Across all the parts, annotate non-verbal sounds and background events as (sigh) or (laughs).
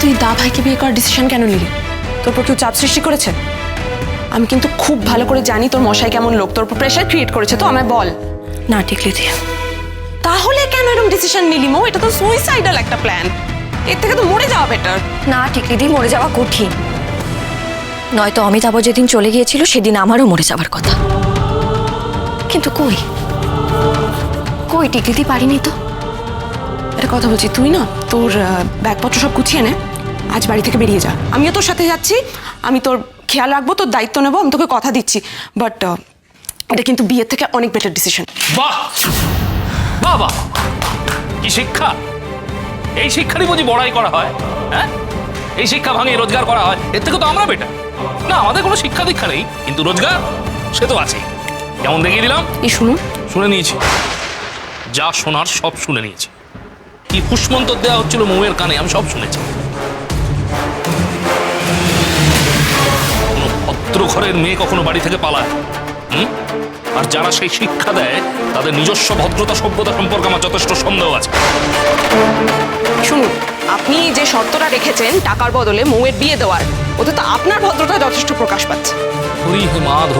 তুই দা ভাইকে বিয়ে করার ডিসিশন কেন নিলি? তোর উপর কেউ চাপ সৃষ্টি করেছে? আমি কিন্তু খুব ভালো করে জানি তোর মশাই কেমন লোক তোর উপর প্রেশার ক্রিয়েট করেছে তো আমায় বল। না টিকলি দি তাহলে কেন এরকম ডিসিশন নিলি মো? এটা তো সুইসাইডাল একটা প্ল্যান এর থেকে তো মরে যাওয়া বেটার না টিকলি দি মরে যাওয়া কঠিন। নয়তো অমিতাভ যেদিন চলে গিয়েছিল সেদিন আমারও মরে যাওয়ার কথা। কিন্তু কই? কই টিকলি দি পারিনি তো? একটা কথা বলছি তুই না তোর ব্যাগপত্র সব গুছিয়ে নে। আজ বাড়ি থেকে বেরিয়ে যা। আমিও তোর সাথে যাচ্ছি আমি তোর খেয়াল রাখব তোর দায়িত্ব নেব আমি তোকে কথা দিচ্ছি। বাট এটা কিন্তু বিয়ের থেকে অনেক বেটার ডিসিশন বাহ! বাহ কি শিক্ষা? এই শিক্ষারই বুঝি বড়াই করা হয় হ্যাঁ? এই শিক্ষা ভাঙিয়ে রোজগার করা হয় এর থেকে তো আমরা বেটা না আমাদের কোনো শিক্ষা দীক্ষা নেই কিন্তু রোজগার সে তো আছে কেমন দেখিয়ে দিলাম? এই শুনুন। শুনে নিয়েছি। যা শোনার সব শুনে নিয়েছি। কি ফুসমন্তর দেওয়া হচ্ছিল মৌয়ের কানে আমি সব শুনেছি। কোনো ঘরের মেয়ে কখনো বাড়ি থেকে পালায়? হুম? আর যারা সেই শিক্ষা দেয় তাদের নিজস্ব ভদ্রতা সভ্যতা সম্পর্কে আমার যথেষ্ট সন্দেহ আছে। শুনুন আপনি যে শর্তটা রেখেছেন টাকার বদলে মৌয়ের বিয়ে দেওয়ার ওতে তো আপনার ভদ্রতা যথেষ্ট প্রকাশ পাচ্ছে। হরি হে মাধব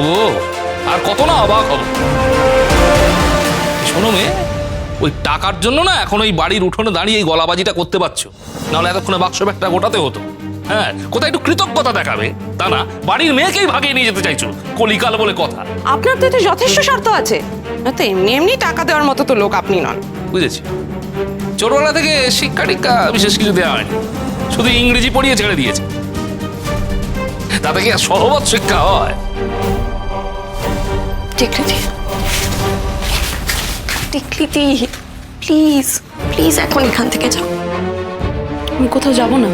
আর কত না অবাক হব। শোনো মেয়ে ওই টাকার জন্য না এখন ওই বাড়ির উঠোনে দাঁড়িয়ে এই গলাবাজিটা করতে পারছ। নাহলে এতক্ষণে বাক্স ব্যাগটা গোটাতে হতো। হ্যাঁ কোথায় একটু কৃতজ্ঞতা দেখাবে? তা না বাড়ির মেয়েকেই ভাগিয়ে নিয়ে যেতে চাইছো কলিকাল বলে কথা। আপনার তো এতে যথেষ্ট শর্ত আছে। না তো এমনি এমনি টাকা দেওয়ার মতো তো লোক আপনি নন। বুঝেছি। ছোটবেলা থেকে শিক্ষা টিক্ষা বিশেষ কিছু দেওয়া হয়নি। শুধু ইংরেজি পড়িয়ে ছেড়ে দিয়েছে। তাতে কি আর সহবত শিক্ষা হয়? টিকলি দি প্লিজ প্লিজ এখন এখান থেকে যাও। আমি কোথাও যাব না।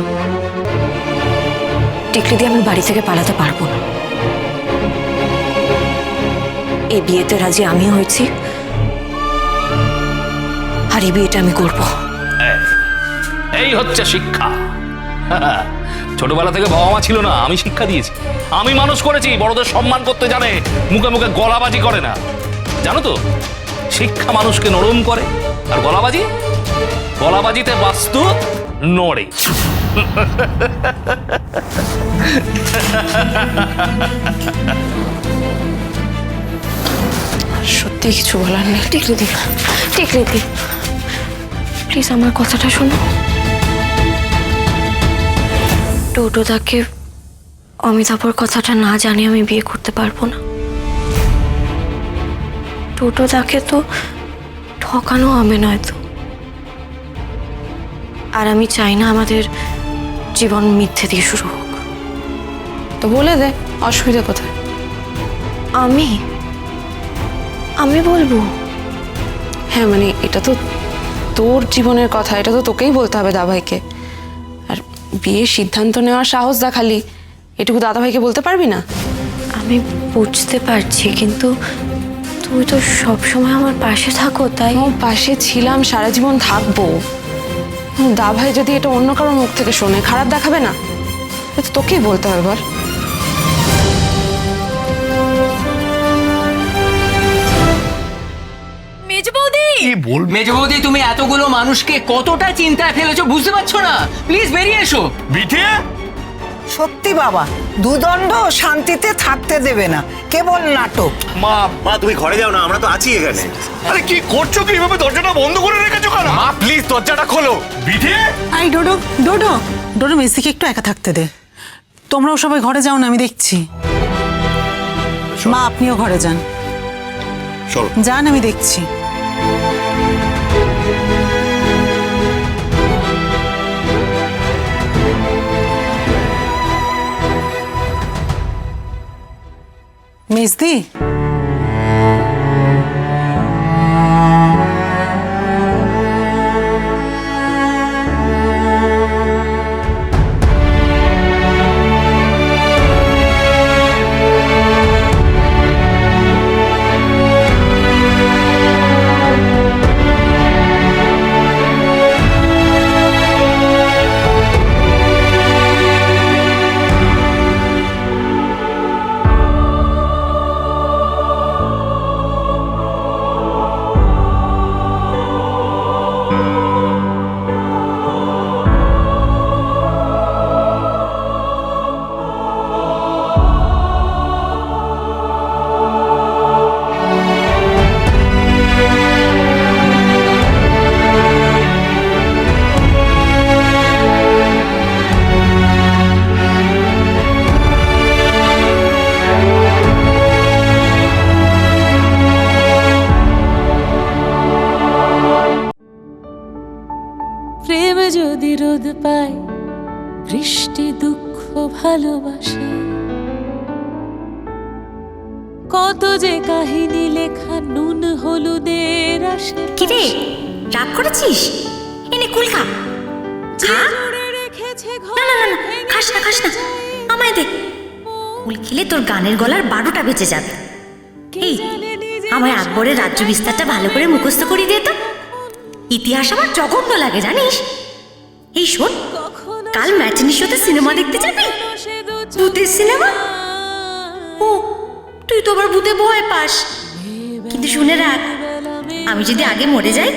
টিকলি দি আমি বাড়ি থেকে পালাতে পারব না। এই বিয়েতে রাজি আমি হয়েছি। আর এই বিয়েটা আমি করব। এই হচ্ছে শিক্ষা। (laughs) ছোটবেলা থেকে বাবা মা ছিল না, আমি শিক্ষা দিয়েছি। আমি মানুষ করেছি, বড়দের সম্মান করতে জানে, মুখে মুখে গলাবাজি করে না। জানো তো, শিক্ষা মানুষকে নরম করে। আর গলাবাজি? গলাবাজিতে বাস্তু নড়ে। সত্যি কিছু বলার নেই। টিকলি দি। টিকলি দি। প্লিজ আমার কথাটা শোনো। টোটোদাকে অমিতাভর কথাটা না জানি আমি বিয়ে করতে পারব না। টোটো টোটোদাকে তো ঠকানো হবে নয়তো। আর আমি চাই না আমাদের জীবন মিথ্যে দিয়ে শুরু হোক। তো বলে দে অসুবিধা কোথায়? আমি? আমি বলব? হ্যাঁ মানে এটা তো তোর জীবনের কথা এটা তো তোকেই বলতে হবে দাদাভাইকে। আর বিয়ের সিদ্ধান্ত নেওয়ার সাহস দেখালি এটুকু দাদাভাইকে বলতে পারবি না? আমি বুঝতে পারছি কিন্তু তুমি তো সবসময় আমার পাশে থাকো তাই? পাশে ছিলাম সারা জীবন থাকব। দাভাই যদি এটা অন্য কারোর মুখ থেকে শোনে খারাপ দেখাবে না? এটা তোকেই বলতে হবে বল কি বল মেজবৌদি তুমি এতগুলো মানুষকে কতটা চিন্তায় ফেলেছো বুঝতে পারছ না? প্লিজ বেরিয়ে এসো। সত্যি বাবা দুদণ্ড শান্তিতে থাকতে দেবে না। কেবল নাটক। মা মা তুমি ঘরে যাও না আমরা তো আছি এখানে। আরে কি করছ কি? এভাবে দরজাটা বন্ধ করে রেখেছো কেন? মা প্লিজ দরজাটা খোলো। বিটে আই ডোডো ডোডো। ডোডো মেসিকে একটু একা থাকতে দে। তোমরাও সবাই ঘরে যাও না আমি দেখছি। মা আপনিও ঘরে যান। চলো যান আমি দেখছি। не йсти. যদি রোদ পায় বৃষ্টি দুঃখ ভালোবাসে। কত যে কাহিনী লেখা নুন হলুদের আসে কিরে রাগ করেছিস? এনে কুল খা। না না না খাস না খাস না। আমায় দে। কুল খেলে তোর গানের গলার বারোটা বেঁচে যাবে। এই আমায় আকবরের রাজ্য বিস্তারটা ভালো করে মুখস্থ করিয়ে দে তো। ইতিহাস আমার জঘন্য লাগে জানিস? এই শোন, কাল ম্যাচনি শোতে সিনেমা দেখতে যাবি? ভূতের সিনেমা? ও, তুই তো আবার ভূতে ভয় পাস। কিন্তু শুনে রাখ, আমি যদি আগে মরে যাই,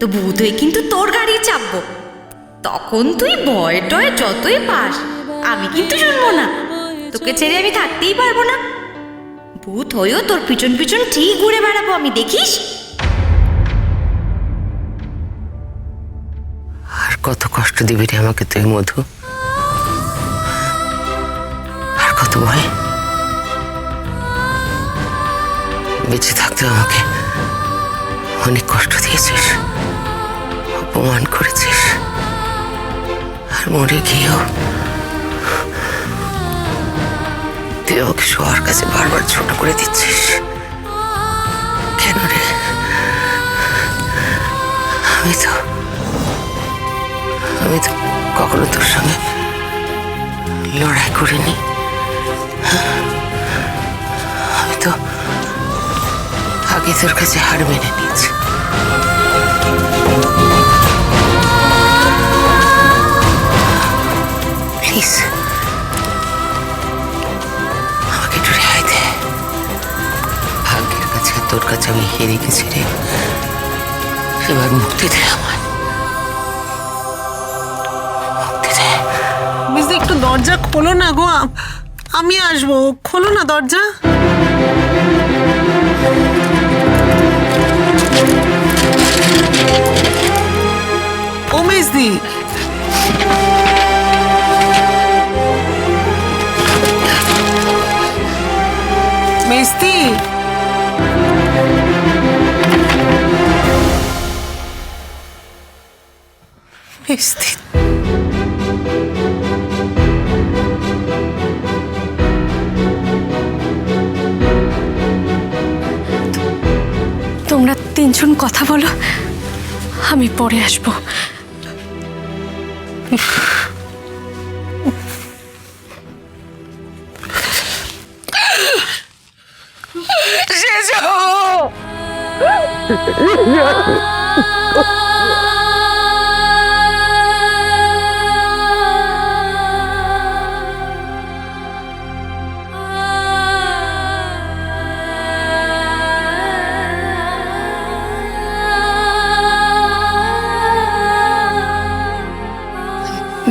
তো ভূত হয়ে কিন্তু তোর গাড়ি চাপবো। তখন তুই ভয় টয় যতই পাস, আমি কিন্তু শুনব না। তোকে ছেড়ে আমি থাকতেই পারব না। ভূত হয়েও তোর পিছন পিছন ঠিক ঘুরে বেড়াবো আমি, দেখিস? কত কষ্ট দিবি রে আমাকে তুই, মধু। আর কত ভয়। বেঁচে থাকতে আমাকে অনেক কষ্ট দিয়েছিস, অপমান করেছিস। আর মরে গিয়েও তুই আমাকে সবার কাছে বারবার ছোট করে দিচ্ছিস। কেন রে? আমি তো আমি তো কখনো তোর সঙ্গে লড়াই করিনি। আমি তো আগে তোর কাছে হার মেনে নিয়েছি। প্লিজ আমাকে একটু রেহাই দে। ভাগ্যের কাছে তোর কাছে আমি হেরে গেছি রে। এবার মুক্তি দে দরজা খোলো না গো আমি আসব। খোলো না দরজা। ও মেজদি। মেজদি মেজদি তোমরা তিনজন কথা বলো? আমি পরে আসব। ডুডু (laughs)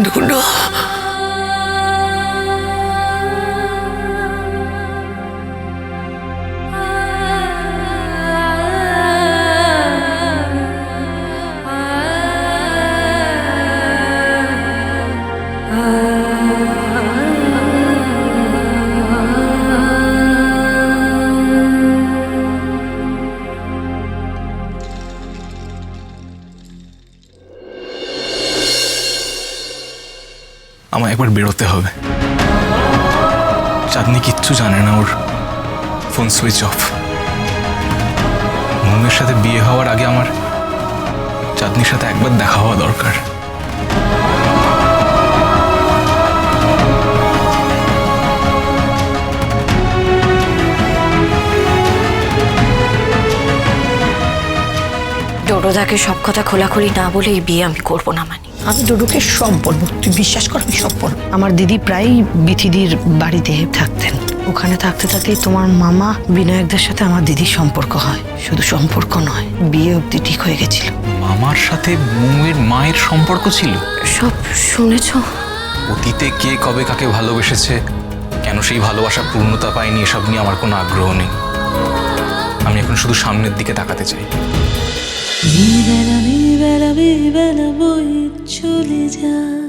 আমায় চাঁদনি কিচ্ছু জানে না, ওর ফোন সুইচ অফ মৌমের সাথে বিয়ে হওয়ার আগে আমার চাঁদনির সাথে একবার দেখা হওয়া দরকার। ডোডোদাকে সব কথা খোলাখুলি না বলে এই বিয়ে আমি করব না মানে। আমি ডোডোকে সব বলব। তুই বিশ্বাস কর আমি সব বলব। আমার দিদি প্রায়ই বিথিদির বাড়িতে থাকতেন। ওখানে থাকতে থাকতেই তোমার মামা বিনায়কদের সাথে আমার দিদির সম্পর্ক হয়। শুধু সম্পর্ক নয় বিয়ে অবধি ঠিক হয়ে গেছিল। মামার সাথে মৌয়ের মায়ের সম্পর্ক ছিল? সব শুনেছ? অতীতে কে কবে কাকে ভালোবেসেছে? কেন সেই ভালোবাসা পূর্ণতা পায়নি এসব নিয়ে আমার কোনো আগ্রহ নেই। আমি এখন শুধু সামনের দিকে তাকাতে চাই। বেলা বেলা বেলা বই চলে যা।